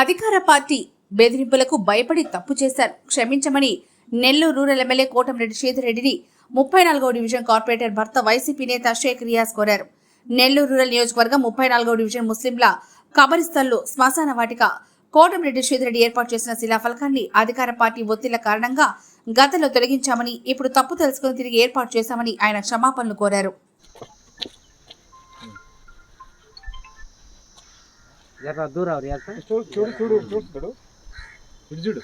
అధికార పార్టీ బెదిరింపులకు భయపడి తప్పు చేశారు. క్షమించమని నెల్లూరు రూరల్ ఎమ్మెల్యే కోటంరెడ్డి సేతురెడ్డిని ముప్పై నాలుగో డివిజన్ కార్పొరేటర్ భర్త వైసీపీ నేత షేక్ రియాజ్ కోరారు. నెల్లూరు రూరల్ నియోజకవర్గం ముప్పై నాలుగో డివిజన్ ముస్లింల కబరిస్థల్లో శ్మశాన వాటిక కోటంరెడ్డి శ్రీధరెడ్డి ఏర్పాటు చేసిన శిలాఫలకాన్ని అధికార పార్టీ ఒత్తిళ్ళ కారణంగా గతంలో తొలగించామని ఇప్పుడు తప్పు తెలుసుకుని తిరిగి ఏర్పాటు చేశామని ఆయన క్షమాపణలు కోరారు. దూరం అవరు చూడు చూడు చూడు చూడు ఇటు చూడు.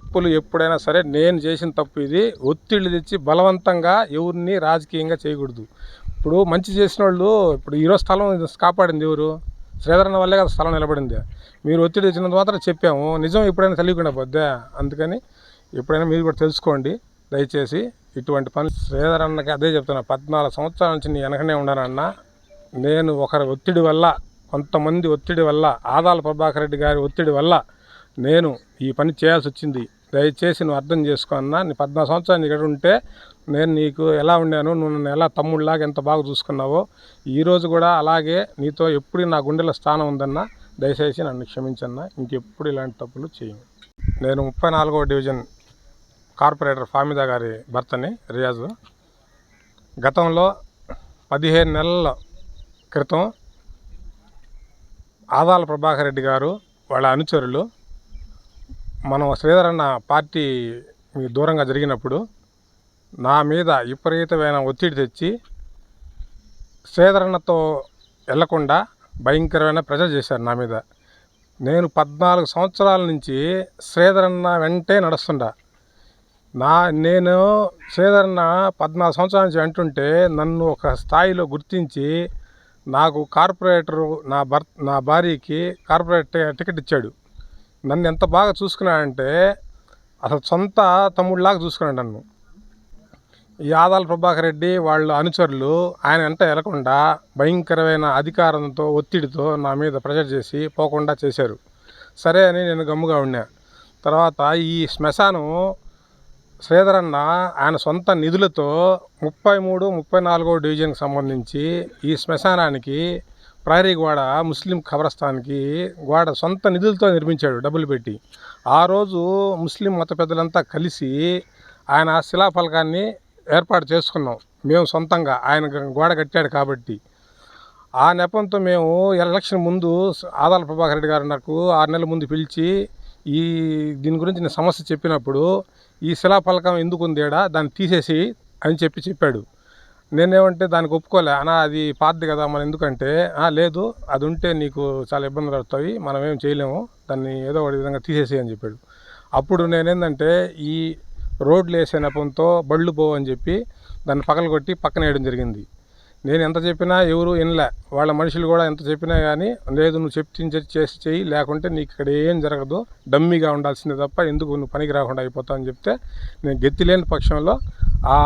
తప్పులు ఎప్పుడైనా సరే నేను చేసిన తప్పు ఇది. ఒత్తిళ్ళు తెచ్చి బలవంతంగా ఎవరిని రాజకీయంగా చేయకూడదు. ఇప్పుడు మంచి చేసిన వాళ్ళు ఇప్పుడు ఈరోజు స్థలం కాపాడింది ఎవరు? శ్రీధరన్న వల్లే కదా స్థలం నిలబడింది. మీరు ఒత్తిడి తెచ్చినంత మాత్రం చెప్పాము. నిజం ఎప్పుడైనా తెలియకుండా పోద్దా? అందుకని ఎప్పుడైనా మీరు కూడా తెలుసుకోండి. దయచేసి ఇటువంటి పని శ్రీధరన్నకి అదే చెప్తున్నా. పద్నాలుగు సంవత్సరాల నుంచి నీ వెనకనే ఉన్నానన్న నేను ఒకరి ఒత్తిడి వల్ల కొంతమంది ఒత్తిడి వల్ల ఆదాల ప్రభాకర్ రెడ్డి గారి ఒత్తిడి వల్ల నేను ఈ పని చేయాల్సి వచ్చింది. దయచేసి నువ్వు అర్థం చేసుకో అన్న నీ పద్నాలుగు సంవత్సరాలు ఇక్కడ ఉంటే నేను నీకు ఎలా ఉండాను నువ్వు నన్ను ఎలా తమ్ముళ్ళలాగా ఎంత బాగా చూసుకున్నావో ఈరోజు కూడా అలాగే నీతో ఎప్పుడు నా గుండెలో స్థానం ఉందన్న దయచేసి నన్ను క్షమించన్న. ఇంకెప్పుడు ఇలాంటి తప్పులు చేయను. నేను ముప్పై నాలుగవ డివిజన్ కార్పొరేటర్ ఫామిదా గారి భర్తని రియాజు. గతంలో పదిహేను నెలల క్రితం ఆదాల ప్రభాకర్ రెడ్డి గారు వాళ్ళ అనుచరులు మనం శ్రీధరన్న పార్టీ దూరంగా జరిగినప్పుడు నా మీద విపరీతమైన ఒత్తిడి తెచ్చి శ్రీధరన్నతో వెళ్ళకుండా భయంకరమైన ప్రెజర్ చేశారు నా మీద. నేను పద్నాలుగు సంవత్సరాల నుంచి శ్రీధరన్న వెంటే నడుస్తుండా. నా నేను శ్రీధరన్న పద్నాలుగు సంవత్సరాల నుంచి అంటుంటే నన్ను ఒక స్థాయిలో గుర్తించి నాకు కార్పొరేటరు నా భర్ నా భార్యకి కార్పొరేట్ టికెట్ ఇచ్చాడు. నన్ను ఎంత బాగా చూసుకున్నాడంటే అసలు సొంత తమ్ముడిలాగా చూసుకున్నాడు నన్ను. ఈ ఆదాల ప్రభాకర్ రెడ్డి వాళ్ళ అనుచరులు ఆయన వెంట వెళ్ళకుండా భయంకరమైన అధికారంతో ఒత్తిడితో నా మీద ప్రెషర్ చేసి పోకుండా చేశారు. సరే అని నేను గమ్ముగా ఉన్నా. తర్వాత ఈ శ్మశానం శ్రీధరన్న ఆయన సొంత నిధులతో ముప్పై మూడు ముప్పై నాలుగో డివిజన్కి సంబంధించి ఈ శ్మశానానికి ప్రహరీ గోడ ముస్లిం ఖబరస్థాన్కి గోడ సొంత నిధులతో నిర్మించాడు డబ్బులు పెట్టి. ఆ రోజు ముస్లిం మత పెద్దలంతా కలిసి ఆయన శిలాఫలకాన్ని ఏర్పాటు చేసుకున్నాం. మేము సొంతంగా ఆయన గోడ కట్టాడు కాబట్టి. ఆ నెపంతో మేము ఎలక్షన్ ముందు ఆదాల ప్రభాకర్ రెడ్డి గారు నాకు ఆరు నెలల ముందు పిలిచి ఈ దీని గురించి నేను సమస్య చెప్పినప్పుడు ఈ శిలాఫలకం ఎందుకు ఉందేడా దాన్ని తీసేసి అని చెప్పి చెప్పాడు. నేనేమంటే దానికి ఒప్పుకోలే. అనా అది పాతది కదా మనం ఎందుకంటే "ఆ, లేదు అది ఉంటే నీకు చాలా ఇబ్బందులు పడతాయి మనం ఏం చేయలేము దాన్ని ఏదో ఒక విధంగా తీసేసి అని చెప్పాడు. అప్పుడు నేనేందంటే ఈ రోడ్లు వేసే నెపంతో బళ్ళు పోవని చెప్పి దాన్ని పగలగొట్టి పక్కన వేయడం జరిగింది. నేను ఎంత చెప్పినా ఎవరు వినలే. వాళ్ళ మనుషులు కూడా ఎంత చెప్పినా కానీ లేదు నువ్వు చెప్తే చేసి చెయ్యి లేకుంటే నీకు ఇక్కడ ఏం జరగదు. డమ్మీగా ఉండాల్సిందే తప్ప ఎందుకు నువ్వు పనికి రాకుండా అయిపోతావు అని చెప్తే నేను గెత్తిలేని పక్షంలో ఆ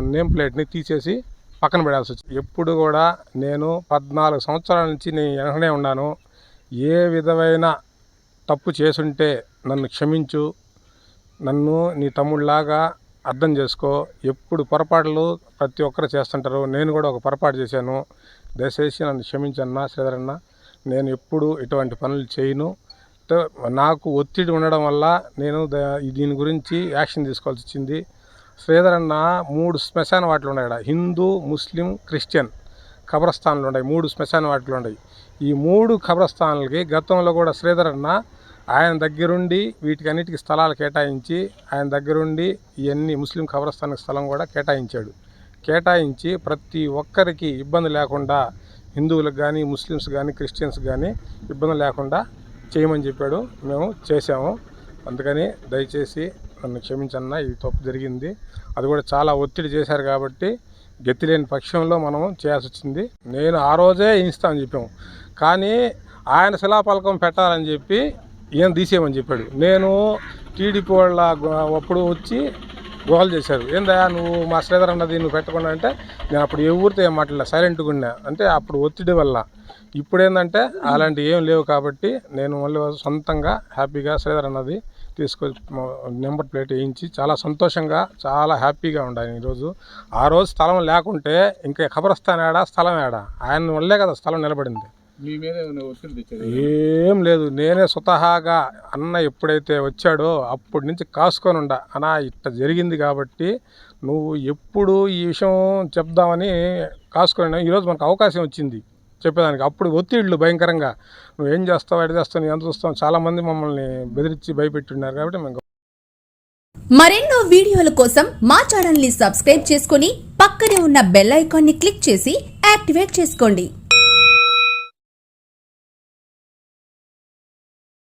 నేమ్ ప్లేట్ని తీసేసి పక్కన పెడాల్సి వచ్చింది ఎప్పుడు కూడా నేను పద్నాలుగు సంవత్సరాల నుంచి నేను వెనకనే ఉన్నాను. ఏ విధమైన తప్పు చేసుంటే నన్ను క్షమించు. నన్ను నీ తమ్ముళ్ళలాగా అర్థం చేసుకో. ఎప్పుడు పొరపాట్లు ప్రతి ఒక్కరు చేస్తుంటారు. నేను కూడా ఒక పొరపాటు చేశాను. దయచేసి నన్ను క్షమించన్నా శ్రీధరన్న నేను ఎప్పుడు ఇటువంటి పనులు చేయను. నాకు ఒత్తిడి ఉండడం వల్ల నేను ద- దీని గురించి యాక్షన్ తీసుకోవాల్సి వచ్చింది. శ్రీధరన్న మూడు శ్మశాన వాటిలు ఉన్నాయి హిందూ ముస్లిం క్రిస్టియన్ ఖబరస్థాన్లు ఉన్నాయి. మూడు శ్మశాన వాటిలు ఉన్నాయి. ఈ మూడు ఖబరస్థానాలకి గతంలో కూడా శ్రీధరన్న ఆయన దగ్గరుండి వీటికన్నిటికీ స్థలాలు కేటాయించి ఆయన దగ్గరుండి ఇవన్నీ ముస్లిం ఖబరస్థానికి స్థలం కూడా కేటాయించాడు. కేటాయించి ప్రతి ఒక్కరికి ఇబ్బంది లేకుండా హిందువులకు కానీ ముస్లిమ్స్ కానీ క్రిస్టియన్స్ కానీ ఇబ్బంది లేకుండా చేయమని చెప్పాడు. మేము చేసాము అందుకని దయచేసి నన్ను క్షమించన్న ఇది తప్పు జరిగింది. అది కూడా చాలా ఒత్తిడి చేశారు కాబట్టి గతిలేని పక్షంలో మనం చేయాల్సి వచ్చింది. నేను ఆ రోజే ఇస్తామని చెప్పాము. కానీ ఆయన శిలాపలకం పెట్టాలని చెప్పి ఏం తీసేయమని చెప్పాడు. నేను టీడీపీ వాళ్ళ అప్పుడు వచ్చి గోల్ చేశారు. ఏందా నువ్వు మా శ్రీధర్ అన్నది నువ్వు పెట్టకుండా అంటే నేను అప్పుడు ఎవరితో ఏం మాట్లాడలే సైలెంట్గా ఉన్నా. అంటే అప్పుడు ఒత్తిడి వల్ల. ఇప్పుడు ఏంటంటే అలాంటివి ఏం లేవు కాబట్టి నేను మళ్ళీ సొంతంగా హ్యాపీగా శ్రీధర్ అన్నది తీసుకొచ్చి నెంబర్ ప్లేట్ వేయించి చాలా సంతోషంగా చాలా హ్యాపీగా ఉండాలి ఈరోజు. ఆ రోజు స్థలం లేకుంటే ఇంకా ఖబరస్థాన్ ఏడా స్థలం ఏడా ఆయన వల్లే కదా స్థలం నిలబడింది. మీ మీద ఏమైనా ఒత్తిడి తెచ్చారు? ఏం లేదు. నేనే స్వతహాగా అన్న ఎప్పుడైతే వచ్చాడో అప్పటి నుంచి కాసుకొని ఉండ. అన్నా ఇట్ట జరిగింది కాబట్టి నువ్వు ఎప్పుడు ఈ విషయం చెప్దామని కాసుకొని ఉన్నా. ఈరోజు మనకు అవకాశం వచ్చింది చెప్పేదానికి. అప్పుడు ఒత్తిళ్ళు భయంకరంగా. నువ్వు ఏం చేస్తావు ఎడ చేస్తావు నీ ఎంత చూస్తావు చాలామంది మమ్మల్ని బెదిరించి భయపెట్టున్నారు కాబట్టి మేము మరెన్నో వీడియోల కోసం మా ఛానల్ని సబ్స్క్రైబ్ చేసుకుని పక్కనే ఉన్న బెల్ ఐకాన్ని క్లిక్ చేసి యాక్టివేట్ చేసుకోండి.